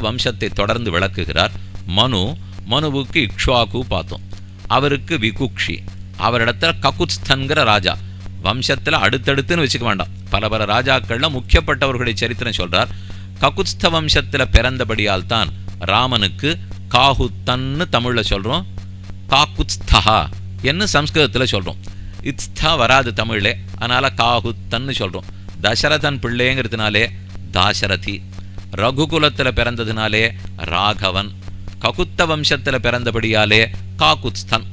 வம்சத்தை தொடர்ந்து விளக்குகிறார். மனு மனுவுக்கு இக்ஷ்வாக்கு பார்த்தோம் அவருக்கு விகுக்ஷி. அவரிடத்துல ககுத்ஸ்தன்கிற ராஜா. வம்சத்தில் அடுத்தடுத்துன்னு வச்சுக்க வேண்டாம். பல பல ராஜாக்கள்ல முக்கியப்பட்டவர்களுடைய சரித்திரம் சொல்றார். ககுத்ஸ்த வம்சத்துல பிறந்தபடியால் தான் ராமனுக்கு காகுத்தன்னு தமிழ்ல சொல்றோம். காக்குத்ஸ்தஹா என்று சம்ஸ்கிருதத்தில் சொல்றோம். இத்ஸ்தா வராது தமிழ்லே அதனால காகுத்தன்னு சொல்றோம். தசரதன் பிள்ளைங்கிறதுனாலே தாசரதி. ரகுகுலத்தில் பிறந்ததுனாலே ராகவன் ககுத்த வம்சத்தில் பிறந்தபடியாலே காகுத்ஸ்தன்.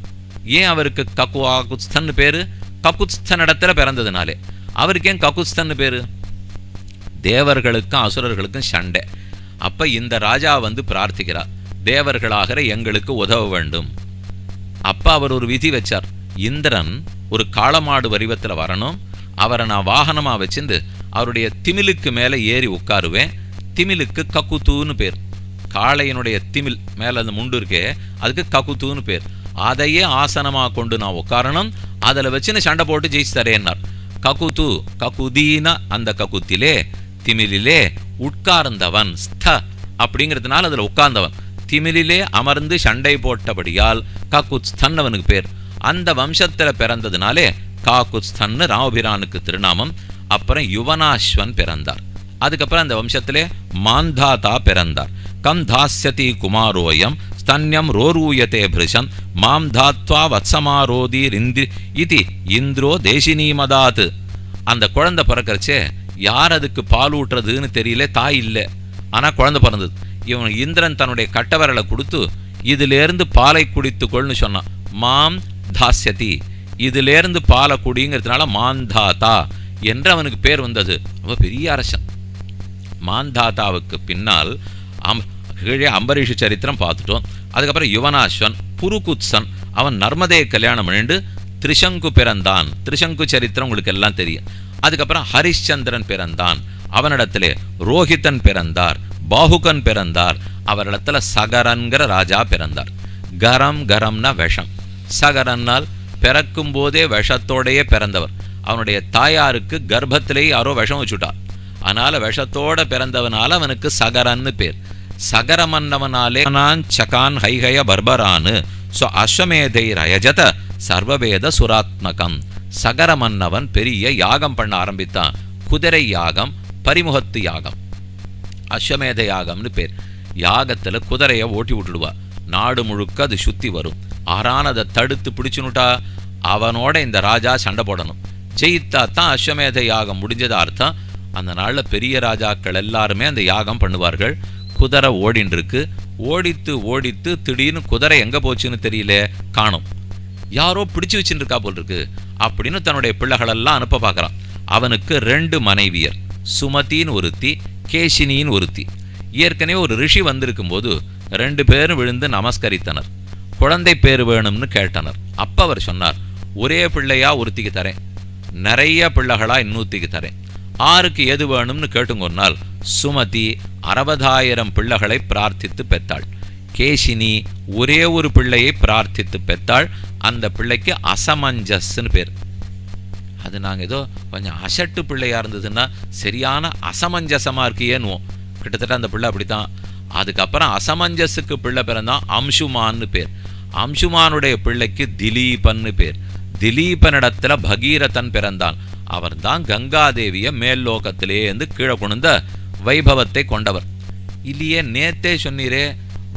ஏன் அவருக்கு ககு ஆகுத்ஸ்தன் பேர்? ககுத்ஸ்தன் இடத்துல பிறந்ததுனாலே. அவருக்கு ஏன் ககுஸ்தன் பேரு? தேவர்களுக்கும் அசுரர்களுக்கும் சண்டை. அப்போ இந்த ராஜா வந்து பிரார்த்திக்கிறார். தேவர்களாகிற எங்களுக்கு உதவ வேண்டும். அப்போ அவர் ஒரு விதி வச்சார். இந்திரன் ஒரு காளமாடு வடிவத்தில் வரணும். அவரை நான் வாகனமாக வச்சிருந்து அவருடைய திமிலுக்கு மேலே ஏறி உட்காருவேன். திமிலுக்கு கக்குத்தூன்னு பேர். காளையனுடைய திமில் மேலே அந்த முண்டு இருக்கே அதுக்கு கக்குத்தூன்னு பேர். அதையே ஆசனமாக கொண்டு நான் உட்காரணும் அதில் வச்சுன்னு சண்டை போட்டு ஜெயிச்சு தரேன்னார் ககுத்து ககுதீன அந்த ககுத்திலே திமிலிலே உட்கார்ந்தவன் ஸ்த அப்படிங்கிறதுனால அதில் உட்கார்ந்தவன். திமிலிலே அமர்ந்து சண்டை போட்டபடியால் ககுத்ஸ்தன் அவனுக்கு பேர். அந்த வம்சத்தில் பிறந்ததுனாலே காகுத்ஸ்தன்னு ராமபிரானுக்கு திருநாமம் அப்புறம் யுவனாஸ்வன் பிறந்தார். அதுக்கப்புறம் அந்த வம்சத்திலே மாந்தாதா பிறந்தார். கம் தாஸ்யதி குமாரோயம் ஸ்தன்யம் ரோரூயதே பிருஷம் மாம் தாத்வா வத்சமாரோதி இந்தி இது இந்திரோ தேசினீமதாத் அந்த குழந்தை பிறக்கறச்சே யார் அதுக்கு பால் ஊட்டுறதுன்னு தெரியல தாய் இல்லை. ஆனால் குழந்தை பிறந்தது. இவன் இந்திரன் தன்னுடைய கட்டவரலை கொடுத்து இதிலேருந்து பாலை குடித்துக்கொள்னு சொன்னான். மாம் தாஸ்யதி இதிலேருந்து பாலை குடிங்கிறதுனால மாந்தாதா என்று அவனுக்கு பேர் வந்தது. ரொம்ப பெரிய அரசன். மாந்தாதாவுக்கு பின்னால் அம் கீழே அம்பரீஷ் சரித்திரம் பார்த்துட்டோம். அதுக்கப்புறம் யுவனாஸ்வன் புருகுத்சன் அவன் நர்மதையை கல்யாணம் பண்ணிண்டு திரிசங்கு பிறந்தான். திரிசங்கு சரித்திரம் உங்களுக்கு எல்லாம் தெரியும். அதுக்கப்புறம் ஹரிஷ்சந்திரன் பிறந்தான். அவனிடத்திலே ரோஹிதன் பிறந்தார் பாகுகன் பிறந்தார் அவரிடத்துல சகரன்கிற ராஜா பிறந்தார். கரம் கரம்னா விஷம். சகரன்னால் பிறக்கும் போதே விஷத்தோடையே பிறந்தவர். அவனுடைய தாயாருக்கு கர்ப்பத்திலேயே யாரோ விஷம் வச்சுட்டார். அதனால விஷத்தோட பிறந்தவனால அவனுக்கு சகரன்னு பேர். சகரமன்னவனாலே நான் சகான் ஹைஹய பர்பரானு. ஸோ அஸ்வமேதை ரயஜத சர்வவேத சுராத்மகம். சகரமன்னவன் பெரிய யாகம் பண்ண ஆரம்பித்தான். குதிரை யாகம் பரிமுகத்து யாகம். அஸ்வமேத யாகம்னு பேர். யாகத்துல குதிரையை ஓட்டி விட்டுடுவா. நாடு முழுக்க அது சுத்தி வரும். ஆறானதை தடுத்து பிடிச்சுனுட்டா அவனோட இந்த ராஜா சண்டை போடணும். ஜெயித்தா தான் அஸ்வமேத யாகம் முடிஞ்சதா அர்த்தம்? அந்த நாள்ல பெரிய ராஜாக்கள் எல்லாருமே அந்த யாகம் பண்ணுவார்கள். குதிரை ஓடின்னு இருக்கு ஓடித்து ஓடித்து திடீர்னு குதிரை எங்க போச்சுன்னு தெரியல. காணும். யாரோ பிடிச்சு வச்சுட்டு இருக்கா போல் இருக்கு அப்படின்னு தன்னுடைய பிள்ளைகளெல்லாம் அனுப்ப பார்க்குறான் அவனுக்கு ரெண்டு மனைவியர். சுமதின்னு ஒருத்தி கேஷினின்னு ஒருத்தி. ஏற்கனவே ஒரு ரிஷி வந்திருக்கும் போது ரெண்டு பேரும் விழுந்து நமஸ்கரித்தனர். குழந்தை பேர் வேணும்னு கேட்டனர். அப்ப அவர் சொன்னார் ஒரே பிள்ளையா ஒருத்திக்கு தரேன். நிறைய பிள்ளைகளா இன்னொருத்திக்கு தரேன். ஆருக்கு எது வேணும்னு கேட்டுங்கொன்னால் சுமதி அறுபதாயிரம் பிள்ளைகளை பிரார்த்தித்து பெற்றாள். கேஷினி ஒரே ஒரு பிள்ளையை பிரார்த்தித்து பெற்றாள். அந்த பிள்ளைக்கு அசமஞ்சஸ்ன்னு பேர். அது நாங்கள் ஏதோ கொஞ்சம் அசட்டு பிள்ளையாக இருந்ததுன்னா சரியான அசமஞ்சசமாக இருக்கியேன்னுவோம் கிட்டத்தட்ட அந்த பிள்ளை அப்படித்தான். அதுக்கப்புறம் அசமஞ்சஸுக்கு பிள்ளை பிறந்தான் அம்சுமான்னு பேர். அம்சுமானுடைய பிள்ளைக்கு திலீபன்னு பேர். திலீபனிடத்தில் பகீரதன் பிறந்தான். அவர்தான் கங்காதேவிய மேல் லோகத்திலே இருந்து கீழே கொண்டு வைபவத்தை கொண்டவர். இல்லையே நேத்தே சொன்னீரே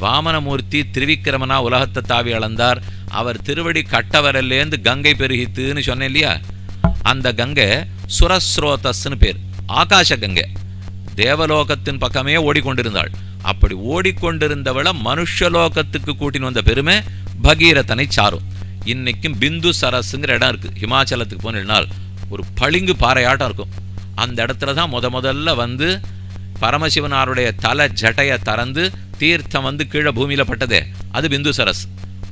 வாமனமூர்த்தி திருவிக்கிரமனா உலகத்தை தாவி அளந்தார். அவர் திருவடி கட்டவரல்லேருந்து கங்கை பெருகித்துன்னு சொன்னேன் இல்லையா? அந்த கங்கை சுரஸ்ரோதஸ்னு பேர் ஆகாச கங்கை. தேவலோகத்தின் பக்கமே ஓடிக்கொண்டிருந்தாள். அப்படி ஓடிக்கொண்டிருந்தவளை மனுஷலோகத்துக்கு கூட்டின்னு வந்த பெருமை பகீரதனை சாரும். இன்னைக்கும் பிந்து சரஸுங்கிற இடம் இருக்கு. ஹிமாச்சலத்துக்கு போனால் ஒரு பளிங்கு பாறையாட்டம் இருக்கும். அந்த இடத்துல தான் முத முதல்ல வந்து பரமசிவனாருடைய தலை ஜட்டையை திறந்து தீர்த்தம் வந்து கீழே பூமியில் பட்டதே அது பிந்து சரஸ்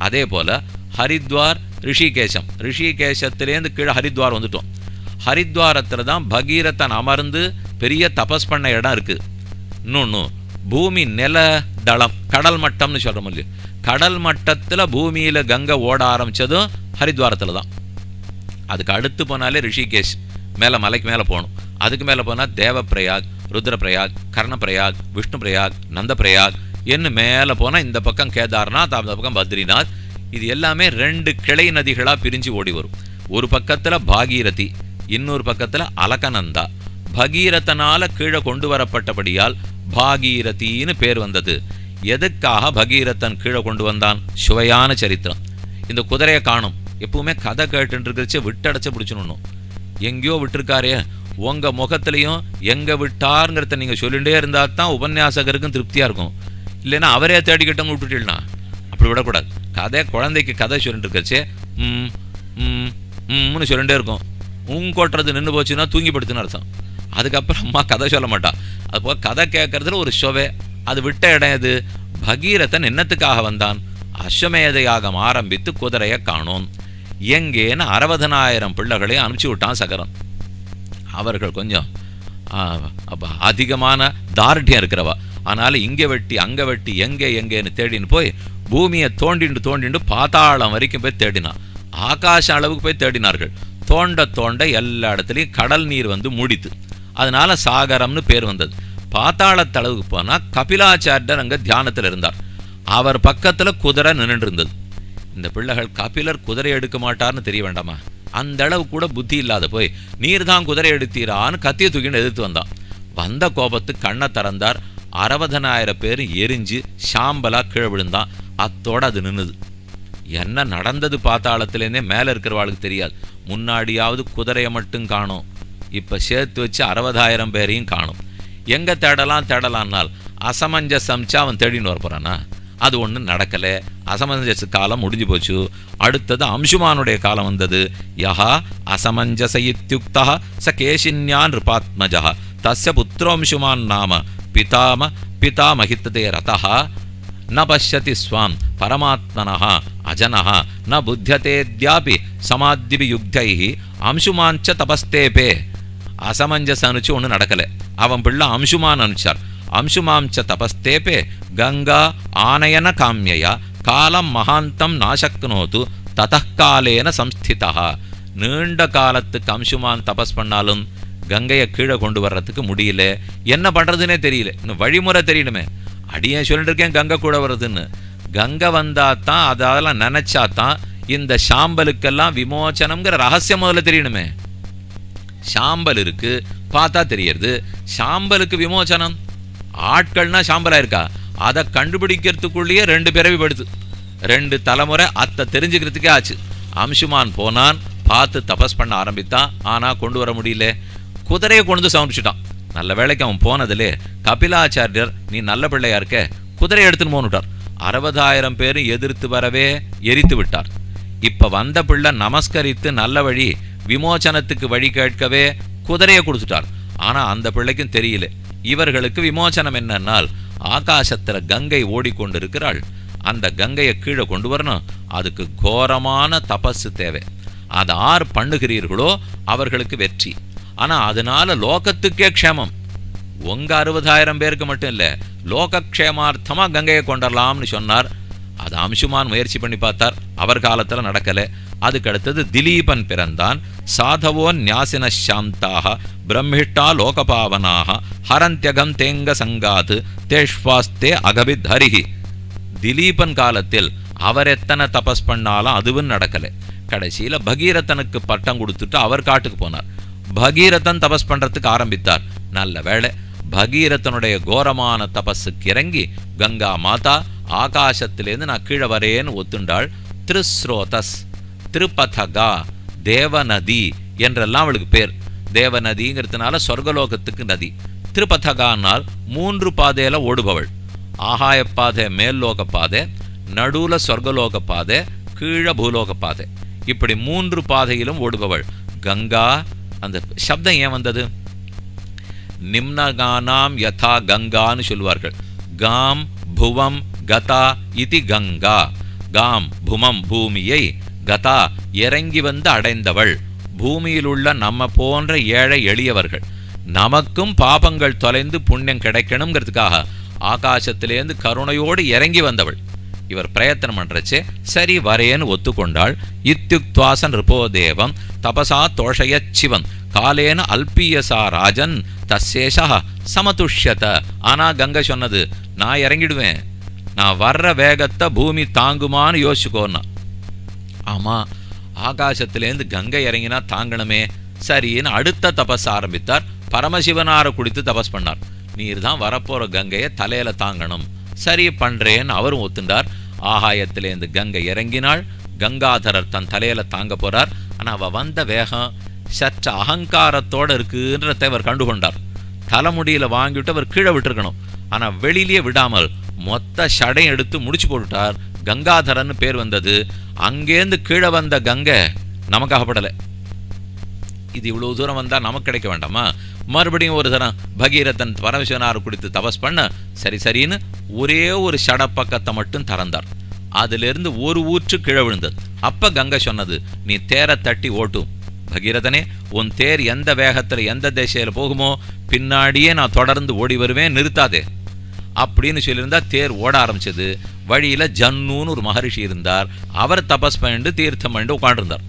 அதே போல் ஹரித்வார் ரிஷிகேசம். ரிஷிகேசத்திலேருந்து கீழே ஹரித்வார் வந்துட்டோம். ஹரித்வாரத்தில் தான் பகீரத்தன் அமர்ந்து பெரிய தபஸ் பண்ண இடம் இருக்குது இன்னொன்னு பூமி நில தளம் கடல் மட்டம்னு சொல்கிறோம் இல்லையா? கடல் மட்டத்தில் பூமியில் கங்கை ஓட ஆரம்பிச்சதும் ஹரித்வாரத்தில் தான். அதுக்கு அடுத்து போனாலே ரிஷிகேஷ். மேலே மலைக்கு மேலே போகணும். அதுக்கு மேலே போனால் தேவப்பிரயாக் ருத்ரபிரயாக் கர்ணபிரயாக் விஷ்ணு பிரயாக் நந்தபிரயாக் என்ன மேலே போனால் இந்த பக்கம் கேதார்நாத் அந்த பக்கம் பத்ரிநாத். இது எல்லாமே ரெண்டு கிளை நதிகளாக பிரிஞ்சு ஓடி வரும். ஒரு பக்கத்தில் பாகீரதி இன்னொரு பக்கத்தில் அலகநந்தா. பகீரத்தனால் கீழே கொண்டு வரப்பட்டபடியால் பாகீரதின்னு பேர் வந்தது. எதுக்காக பகீரதன் கீழே கொண்டு வந்தான்? சுவையான சரித்திரம். இந்த குதிரையை காணும். எப்பவுமே கதை கேட்டுட்டு விட்டடைச்சி பிடிச்சணும் பிடிச்சிடணும். எங்கேயோ விட்டுருக்காரே உங்கள் முகத்துலையும் எங்கே விட்டாருங்கிறத நீங்கள் சொல்லிட்டே இருந்தால் தான் உபன்யாசகருக்கும் திருப்தியாக இருக்கும். இல்லைன்னா அவரே தேடிக்கிட்டவங்க விட்டுட்டீங்கன்னா அப்படி விடக்கூடாது. கதை குழந்தைக்கு கதை சொல்லிட்டு இருக்கச்சே ம் ம் ம்னு சொல்லிகிட்டே இருக்கும். உங் கொட்டுறது நின்று போச்சுன்னா தூங்கி படுத்துன்னு அர்த்தம். அதுக்கப்புறம் அம்மா கதை சொல்ல மாட்டா. அது போக கதை கேட்கறதுல ஒரு ஷோவே. அது விட்ட இடம் எது? பகீரதன் என்னத்துக்காக வந்தான்? அஸ்வமேதையாக ஆரம்பித்து குதிரையை காணோம். எங்கேன்னு அறுபதனாயிரம் பிள்ளைகளையும் அனுப்பிச்சி விட்டான் சகரன் அவர்கள் கொஞ்சம் அதிகமான தார்டியம் இருக்கிறவா. அதனால் இங்கே வெட்டி அங்கே வெட்டி எங்கே எங்கேன்னு தேடின்னு போய் பூமியை தோண்டிண்டு தோண்டிண்டு பாதாளம் வரைக்கும் போய் தேடினான். ஆகாச அளவுக்கு போய் தேடினார்கள். தோண்ட தோண்ட எல்லா இடத்துலையும் கடல் நீர் வந்து மூடித்து. அதனால் சாகரம்னு பேர் வந்தது. பாத்தாளத்தளவுக்கு போனால் கபிலாச்சாரியர் அங்கே தியானத்தில் இருந்தார். அவர் பக்கத்தில் குதிரை நின்றுட்டு இருந்தது. இந்த பிள்ளைகள் கபிலர் குதிரை எடுக்க மாட்டார்னு தெரிய வேண்டாமா? அந்த அளவு கூட புத்தி இல்லாத போய் நீர் தான் குதிரை எடுத்தீரான்னு கத்திய தூக்கின்னு எதிர்த்து வந்தான். வந்த கோபத்து கண்ணை திறந்தார். அறுபதனாயிரம் பேர் எரிஞ்சு சாம்பலா கீழே விழுந்தான். அத்தோடு அது நின்னுது. என்ன நடந்தது பாத்தாளத்துலேருந்தே மேலே இருக்கிறவாளுக்கு தெரியாது. முன்னாடியாவது குதிரையை மட்டும் காணோம். இப்போ சேர்த்து வச்சு அறுபதாயிரம் பேரையும் காணும். எங்கே தேடலாம் தேடலாம்னால் அசமஞ்சசம்ச்சு அவன் தேடின்னு வர போகிறானா அது ஒன்றும் நடக்கலை. அசமஞ்சச காலம் முடிஞ்சு போச்சு. அடுத்தது அம்சுமானுடைய காலம் வந்தது. யஹா அசமஞ்சச இத்தியுக்தா ச கேஷின்யா நிருபாத்மஜா தஸ்ய புத்திரோம்சுமான் நாம பிதாம பிதாமஹித்ததே ரதா ந பசியதி ஸ்வாம் பரமாத்மனா அஜனஹ. ந புத்தியதேத்யாபி சமாதிபி யுக்தை அம்சுமாஞ்ச தபஸ்தேபே. அசமஞ்சச அனுச்சு ஒன்றும் நடக்கலை. அவன் பிள்ளை அம்சுமான் அனுச்சார். அம்சுமாம்ச தபஸ்தேபே கங்கா ஆனயன காமியயா காலம் மகாந்தம் நாசக்னோது ததக்காலேன சம்ஸ்திதா நீண்ட காலத்துக்கு அம்சுமான் தபஸ் பண்ணாலும் கங்கையை கீழே கொண்டு வர்றதுக்கு முடியல. என்ன பண்ணுறதுனே தெரியல. இன்னும் வழிமுறை தெரியணுமே. அடியே சொல்லிட்டு இருக்கேன் கங்கை கூட வருதுன்னு கங்கை வந்தால் தான் அதெல்லாம் நினச்சா தான் இந்த சாம்பலுக்கெல்லாம் விமோச்சனம்ங்கிற ரகசியம் முதல்ல தெரியணுமே. சாம்பல் இருக்கு பார்த்தா தெரியறது. சாம்பலுக்கு விமோச்சனம். ஆட்கள்னா சாம்பலா இருக்கா? அதை கண்டுபிடிக்கிறதுக்குள்ளேயே ரெண்டு பிறவி படுது. ரெண்டு தலைமுறை அத்தை தெரிஞ்சுக்கிறதுக்கே ஆச்சு. அம்சுமான் போனான் பார்த்து தபஸ் பண்ண ஆரம்பித்தான். ஆனா கொண்டு வர முடியல. குதிரையை கொண்டு வந்து சமர்ப்பிச்சுட்டான். நல்ல வேளைக்கு அவன் போனதிலே கபிலாச்சாரியர் நீ நல்ல பிள்ளையா இருக்க? குதிரையை எடுத்துன்னு போனுட்டார் அறுபதாயிரம் பேர் எதிர்த்து வரவே எரித்து விட்டார். இப்போ வந்த பிள்ளை நமஸ்கரித்து நல்ல வழி விமோச்சனத்துக்கு வழி கேட்கவே குதிரையை கொடுத்துட்டார். ஆனால் அந்த பிள்ளைக்கும் தெரியல. இவர்களுக்கு விமோசனம் என்னன்னால் ஆகாசத்தில் கங்கை ஓடிக்கொண்டிருக்கிறாள். அந்த கங்கையை கீழே கொண்டு வரணும். அதுக்கு கோரமான தபசு தேவை. அதை ஆர் பண்ணுகிறீர்களோ அவர்களுக்கு வெற்றி. ஆனால் அதனால லோகத்துக்கே க்ஷேமம். உங்கள் அறுபதாயிரம் பேருக்கு மட்டும் இல்லை லோகக்ஷேமார்த்தமாக கங்கையை கொண்டரலாம்னு சொன்னார். அது அம்சுமான் முயற்சி பண்ணி பார்த்தார். அவர் காலத்தில் நடக்கலை. அதுக்கு அடுத்தது திலீபன் பிறந்தான். சாதவோ ஞாசின சாந்தாக பிரம்மிஷ்டா லோகபாவனாக ஹரந்தியகம் தேங்க சங்காத்து தேஷ்வாஸ்தே அகபித் ஹரிஹி திலீபன் காலத்தில் அவர் எத்தனை தபஸ் பண்ணாலும் அதுவும் நடக்கலை. கடைசியில் பகீரதனுக்கு பட்டம் கொடுத்துட்டு அவர் காட்டுக்கு போனார். பகீரதன் தபஸ் பண்ணுறதுக்கு ஆரம்பித்தார். நல்ல வேளை பகீரதனுடைய கோரமான தபஸுக்கு இறங்கி கங்கா மாதா ஆகாசத்திலேருந்து நான் கீழே வரேன்னு ஒத்துண்டாள். திருஸ்ரோதஸ் திருப்பதகா தேவநதி என்றெல்லாம் அவளுக்கு பேர். தேவநதிங்கிறதுனால சொர்க்கலோகத்துக்கு நதி. திருப்பதகானால் மூன்று பாதையில் ஓடுபவள். ஆகாய பாதை மேல்லோக பாதை நடுவுல சொர்க்கலோக பாதை கீழே பூலோக பாதை இப்படி மூன்று பாதையிலும் ஓடுபவள். கங்கா அந்த சப்தம் ஏன் வந்தது? நிம்னகானாம் யதா கங்கான்னு சொல்லுவார்கள். காம் புவம் கதா இது கங்கா. காம் புமம் பூமியை கதா இறங்கி வந்து அடைந்தவள். பூமியிலுள்ள நம்ம போன்ற ஏழை எளியவர்கள். நமக்கும் பாபங்கள் தொலைந்து புண்ணியம் கிடைக்கணுங்கிறதுக்காக ஆகாசத்திலேருந்து கருணையோடு இறங்கி வந்தவள். இவர் பிரயத்தனம் பண்றச்சே சரி வரேன்னு ஒத்துக்கொண்டாள். இத்தியுக்துவாசன் ரிபோதேவம் தபசா தோஷய சிவன் காலேன அல்பியசா ராஜன் தசேஷா சமதுஷ்யத. ஆனால் கங்கை சொன்னது நான் இறங்கிடுவேன். நான் வர்ற வேகத்தை பூமி தாங்குமான்னு யோசிச்சுக்கோன்னா. ஆமா ஆகாசத்துலேருந்து கங்கை இறங்கினா தாங்கணுமே. சரின்னு அடுத்த தபஸ் ஆரம்பித்தார். பரமசிவனார குடித்து தபஸ் பண்ணார். நீர் தான் வரப்போற கங்கையை தலையில தாங்கணும். சரி பண்றேன்னு அவரும் ஒத்துண்டார். ஆகாயத்திலேருந்து கங்கை இறங்கினாள். கங்காதரர் தன் தலையில தாங்க போறார். ஆனா அவ வந்த வேகம் சற்று அகங்காரத்தோடு இருக்குன்றதை அவர் கண்டுகொண்டார். தலைமுடியில் வாங்கிட்டு அவர் கீழே விட்டுருக்கணும். ஆனா வெளியிலேயே விடாமல் மொத்த ஷடையும் எடுத்து முடிச்சு போட்டுட்டார். கங்காதரன்னு பேர் வந்தது. அங்கேருந்து கீழே வந்த கங்கை நமக்காகப்படலை இது இவ்வளவு தூரம் வந்தா நமக்கு கிடைக்க வேண்டாமா? மறுபடியும் ஒரு தரம் பகீரதன் பரமசிவனார் குடித்து தபஸ் பண்ண சரி சரின்னு ஒரே ஒரு ஷட பக்கத்தை மட்டும் திறந்தார். அதிலிருந்து ஒரு ஊற்று கீழே விழுந்தது. அப்ப கங்கை சொன்னது நீ தேரை தட்டி ஓட்டும் பகீரதனே உன் தேர் எந்த வேகத்துல எந்த திசையில் போகுமோ பின்னாடியே நான் தொடர்ந்து ஓடி வருவேன் நிறுத்தாதே. அப்படின்னு சொல்லியிருந்தா தேர் ஓட ஆரம்பிச்சது. வழியில ஜன்னுன்னு ஒரு மகரிஷி இருந்தார். அவர் தபஸ் பண்ணிட்டு தீர்த்தம் பண்ணிட்டு உட்காண்டிருந்தார்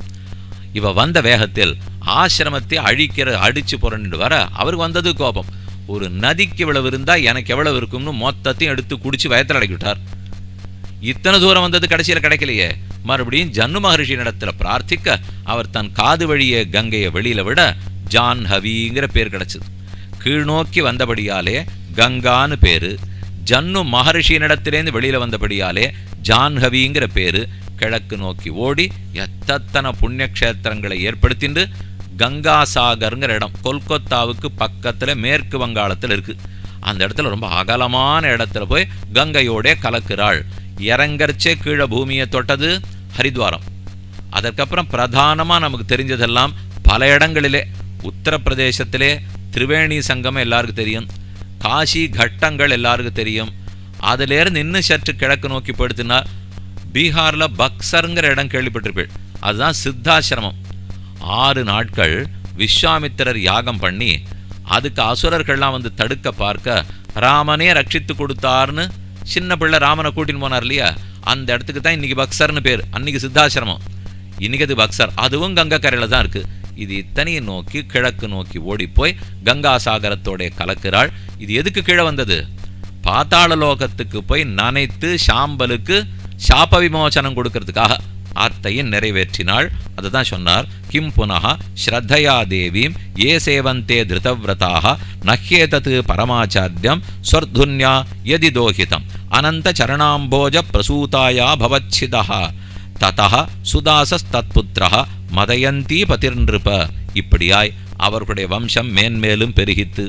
இவ வந்த வேகத்தில் ஆசிரமத்தை அழிக்கிற அடிச்சு புறண்டு வர அவருக்கு வந்தது கோபம். ஒரு நதிக்கு இவ்வளவு இருந்தால் எனக்கு எவ்வளவு இருக்கும்னு மொத்தத்தையும் எடுத்து குடிச்சு வயத்தில் அடக்கிவிட்டார் இத்தனை தூரம் வந்தது கடைசியில கிடைக்கலையே. மறுபடியும் ஜன்னு மகரிஷி இடத்துல பிரார்த்திக்க அவர் தன் காது வழியே கங்கையை வெளியில விட ஜான் ஹவிங்கிற பேர் கிடைச்சது. கீழ்நோக்கி வந்தபடியாலே கங்கான்னு பேரு. ஜன்னு மகரிஷியினிடத்திலேருந்து வெளியில் வந்தபடியாலே ஜான்ஹவிங்கிற பேர் கிழக்கு நோக்கி ஓடி எத்தனை புண்ணியக்ஷேத்திரங்களை க்ஷேத்திரங்களை ஏற்படுத்திண்டு கங்காசாகருங்கிற இடம். கொல்கத்தாவுக்கு பக்கத்தில் மேற்கு வங்காளத்தில் இருக்குது அந்த இடத்துல ரொம்ப அகலமான இடத்துல போய் கங்கையோடே கலக்கிறாள். இறங்கரிச்சே கீழே பூமியை தொட்டது ஹரித்வாரம். அதற்கப்புறம் பிரதானமாக நமக்கு தெரிஞ்சதெல்லாம் பல இடங்களிலே உத்தரப்பிரதேசத்திலே திரிவேணி சங்கம் எல்லாருக்கும் தெரியும். காசி கட்டங்கள் எல்லாருக்கும் தெரியும். அதிலேருந்து இன்னும் சற்று கிழக்கு நோக்கி படுத்தினா பீகாரில் பக்சருங்கிற இடம் கேள்விப்பட்டிருப்பேன் அதுதான் சித்தாசிரமம். ஆறு நாட்கள் விஸ்வாமித்திரர் யாகம் பண்ணி அதுக்கு அசுரர்கள்லாம் வந்து தடுக்க பார்க்க ராமனே ரட்சித்து கொடுத்தார்னு சின்ன பிள்ளை ராமனை கூட்டின்னு போனார் இல்லையா? அந்த இடத்துக்கு தான் இன்னைக்கு பக்சர்னு பேர். அன்னைக்கு சித்தாசிரமம். இன்னைக்கு அது பக்சர். அதுவும் கங்கக்கரையில் தான் இருக்கு. இது இத்தனையை நோக்கி கிழக்கு நோக்கி ஓடிப்போய் கங்கா சாகரத்தோடைய கலக்கிறாள். இது எதுக்கு கீழே வந்தது? பாத்தாள லோகத்துக்கு போய் நனைத்து சாம்பலுக்கு சாப விமோசனம் கொடுக்கறதுக்காக ஆத்தையும் நிறைவேற்றினாள். அதுதான் சொன்னார். கிம் புனக ஸ்ரத்தையா தேவீம் ஏ சேவந்தே திருதவிரதாக நஹ்யேதத்து பரமாச்சாரியம் ஸ்வர்துன்யா யதி தோஹிதம் அனந்த சரணாம்போஜ பிரசூதாயா பவச்சிதா ததா சுதாசஸ்தத்புத்திரः மதயந்தி பதிர்நிருப. இப்படியாய் அவர்களுடைய வம்சம் மேன்மேலும் பெருகித்து